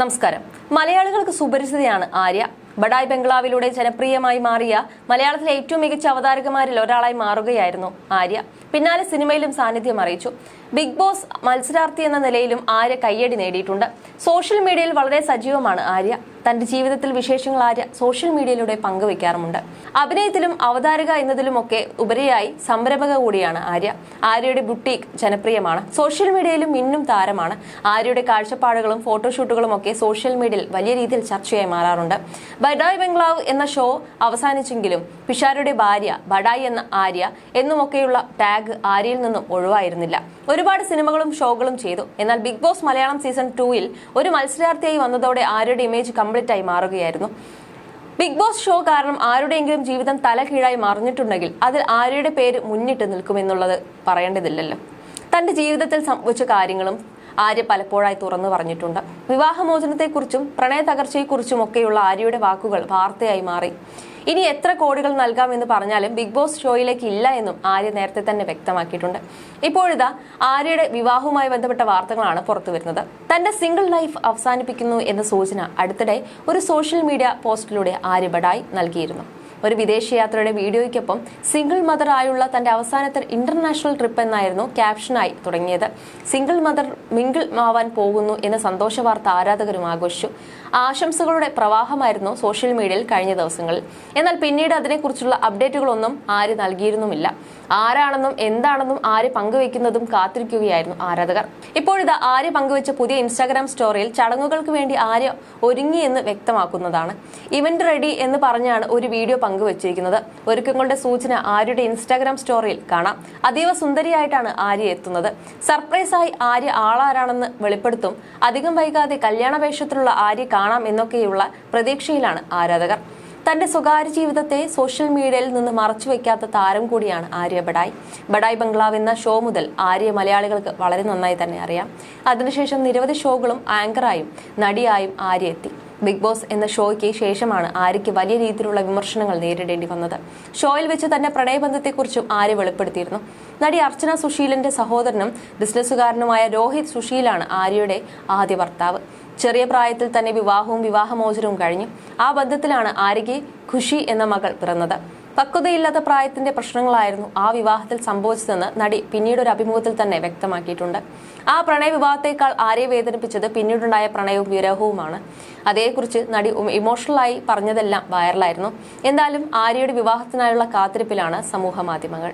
നമസ്കാരം. മലയാളികൾക്ക് സുപരിചിതയാണ് ആര്യ. ബഡായ് ബംഗ്ലാവിലൂടെ ജനപ്രിയമായി മാറിയ മലയാളത്തിലെ ഏറ്റവും മികച്ച അവതാരകമാരിൽ ഒരാളായി മാറുകയായിരുന്നു ആര്യ. പിന്നാലെ സിനിമയിലും സാന്നിധ്യം അറിയിച്ചു. ബിഗ് ബോസ് മത്സരാർത്ഥി എന്ന നിലയിലും ആര്യ കയ്യടി നേടിയിട്ടുണ്ട്. സോഷ്യൽ മീഡിയയിൽ വളരെ സജീവമാണ് ആര്യ. തന്റെ ജീവിതത്തിൽ വിശേഷങ്ങൾ ആര്യ സോഷ്യൽ മീഡിയയിലൂടെ പങ്കുവെക്കാറുമുണ്ട്. അഭിനയത്തിലും അവതാരക എന്നതിലുമൊക്കെ ഉപരിയായി സംരംഭക കൂടിയാണ് ആര്യ. ആര്യയുടെ ബുട്ടീക്ക് ജനപ്രിയമാണ്. സോഷ്യൽ മീഡിയയിലും ഇന്നും താരമാണ്. ആര്യയുടെ കാഴ്ചപ്പാടുകളും ഫോട്ടോഷൂട്ടുകളും ഒക്കെ സോഷ്യൽ മീഡിയയിൽ വലിയ രീതിയിൽ ചർച്ചയായി മാറാറുണ്ട്. ബഡായ് ബംഗ്ലാവ് എന്ന ഷോ അവസാനിച്ചെങ്കിലും പിഷാരുടെ ഭാര്യ ബഡായ് എന്ന ആര്യ എന്നുമൊക്കെയുള്ള ടാഗ് ആര്യയിൽ നിന്നും ഒഴിവായിരുന്നില്ല. ഒരുപാട് സിനിമകളും ഷോകളും ചെയ്തു. എന്നാൽ ബിഗ് ബോസ് മലയാളം സീസൺ ടൂയിൽ ഒരു മത്സരാർത്ഥിയായി വന്നതോടെ ആര്യയുടെ ഇമേജ് കംപ്ലീറ്റ് ആയി മാറുകയായിരുന്നു. ബിഗ് ബോസ് ഷോ കാരണം ആരുടെയെങ്കിലും ജീവിതം തലകീഴായി മറിഞ്ഞിട്ടുണ്ടെങ്കിൽ അതിൽ ആര്യയുടെ പേര് മുന്നിട്ട് നിൽക്കുമെന്നുള്ളത് പറയേണ്ടതില്ലല്ലോ. തന്റെ ജീവിതത്തിൽ സംഭവിച്ച കാര്യങ്ങളും ആര്യ പലപ്പോഴായി തുറന്നു പറഞ്ഞിട്ടുണ്ട്. വിവാഹമോചനത്തെക്കുറിച്ചും പ്രണയ തകർച്ചയെക്കുറിച്ചും ഒക്കെയുള്ള ആര്യയുടെ വാക്കുകൾ വാർത്തയായി മാറി. ഇനി എത്ര കോടികൾ നൽകാമെന്ന് പറഞ്ഞാലും ബിഗ് ബോസ് ഷോയിലേക്ക് ഇല്ല എന്നും ആര്യ നേരത്തെ തന്നെ വ്യക്തമാക്കിയിട്ടുണ്ട്. ഇപ്പോഴിതാ ആര്യയുടെ വിവാഹവുമായി ബന്ധപ്പെട്ട വാർത്തകളാണ് പുറത്തു വരുന്നത്. തന്റെ സിംഗിൾ ലൈഫ് അവസാനിപ്പിക്കുന്നു എന്ന സൂചന അടുത്തിടെ ഒരു സോഷ്യൽ മീഡിയ പോസ്റ്റിലൂടെ ആര്യ ബഡായി നൽകിയിരുന്നു. ഒരു വിദേശയാത്രയുടെ വീഡിയോയ്ക്കൊപ്പം സിംഗിൾ മദർ ആയുള്ള തന്റെ അവസാനത്തെ ഇന്റർനാഷണൽ ട്രിപ്പ് എന്നായിരുന്നു ക്യാപ്ഷനായി തുടങ്ങിയത്. സിംഗിൾ മദർ മിങ്കിൾ ആവാൻ പോകുന്നു എന്ന സന്തോഷ വാർത്ത ആരാധകരും ആഘോഷിച്ചു. ആശംസകളുടെ പ്രവാഹമായിരുന്നു സോഷ്യൽ മീഡിയയിൽ കഴിഞ്ഞ ദിവസങ്ങളിൽ. എന്നാൽ പിന്നീട് അതിനെക്കുറിച്ചുള്ള അപ്ഡേറ്റുകളൊന്നും ആര് നൽകിയിരുന്നുമില്ല. ആരാണെന്നും എന്താണെന്നും ആര് പങ്കുവെക്കുന്നതും കാത്തിരിക്കുകയായിരുന്നു ആരാധകർ. ഇപ്പോഴിത് ആര്യ പങ്കുവെച്ച പുതിയ ഇൻസ്റ്റാഗ്രാം സ്റ്റോറിയിൽ ചടങ്ങുകൾക്ക് വേണ്ടി ആര്യ ഒരുങ്ങിയെന്ന് വ്യക്തമാക്കുന്നതാണ്. ഇവന്റ് റെഡി എന്ന് പറഞ്ഞാണ് ഒരു വീഡിയോ പങ്കുവച്ചിരിക്കുന്നത്. ഒരുക്കങ്ങളുടെ സൂചന ആര്യയുടെ ഇൻസ്റ്റാഗ്രാം സ്റ്റോറിയിൽ കാണാം. അതീവ സുന്ദരിയായിട്ടാണ് ആര്യ എത്തുന്നത്. സർപ്രൈസായി ആര്യ ആളാരാണെന്ന് വെളിപ്പെടുത്തും. അധികം വൈകാതെ കല്യാണ വേഷത്തിലുള്ള ആര്യ കാണാം എന്നൊക്കെയുള്ള പ്രതീക്ഷയിലാണ് ആരാധകർ. തന്റെ സ്വകാര്യ ജീവിതത്തെ സോഷ്യൽ മീഡിയയിൽ നിന്ന് മറച്ചുവെക്കാത്ത താരം കൂടിയാണ് ആര്യ ബഡായ്. ബഡായ് ബംഗ്ലാവ് എന്ന ഷോ മുതൽ ആര്യ മലയാളികൾക്ക് വളരെ നന്നായി തന്നെ അറിയാം. അതിനുശേഷം നിരവധി ഷോകളും ആങ്കറായും നടിയായും ആര്യ എത്തി. ബിഗ് ബോസ് എന്ന ഷോയ്ക്ക് ശേഷമാണ് ആര്യയ്ക്ക് വലിയ രീതിയിലുള്ള വിമർശനങ്ങൾ നേരിടേണ്ടി വന്നത്. ഷോയിൽ വെച്ച് തന്റെ പ്രണയബന്ധത്തെക്കുറിച്ചും ആര്യ വെളിപ്പെടുത്തിയിരുന്നു. നടി അർച്ചന സുശീലന്റെ സഹോദരനും ബിസിനസ്സുകാരനുമായ രോഹിത് സുശീലാണ് ആര്യയുടെ ആദ്യ ഭർത്താവ്. ചെറിയ പ്രായത്തിൽ തന്നെ വിവാഹവും വിവാഹമോചനവും കഴിഞ്ഞു. ആ ബന്ധത്തിലാണ് ആര്യയ്ക്ക് ഖുഷി എന്ന മകൾ പിറന്നത്. പക്വതയില്ലാത്ത പ്രായത്തിന്റെ പ്രശ്നങ്ങളായിരുന്നു ആ വിവാഹത്തിൽ സംഭവിച്ചതെന്ന് നടി പിന്നീട് ഒരു അഭിമുഖത്തിൽ തന്നെ വ്യക്തമാക്കിയിട്ടുണ്ട്. ആ പ്രണയ വിവാഹത്തെക്കാൾ ആരെ വേദനിപ്പിച്ചത് പിന്നീടുണ്ടായ പ്രണയവും വിരഹവുമാണ് അതേക്കുറിച്ച് നടി ഇമോഷണലായി പറഞ്ഞതെല്ലാം വൈറലായിരുന്നു. എന്തായാലും ആര്യയുടെ വിവാഹത്തിനായുള്ള കാത്തിരിപ്പിലാണ് സമൂഹ മാധ്യമങ്ങൾ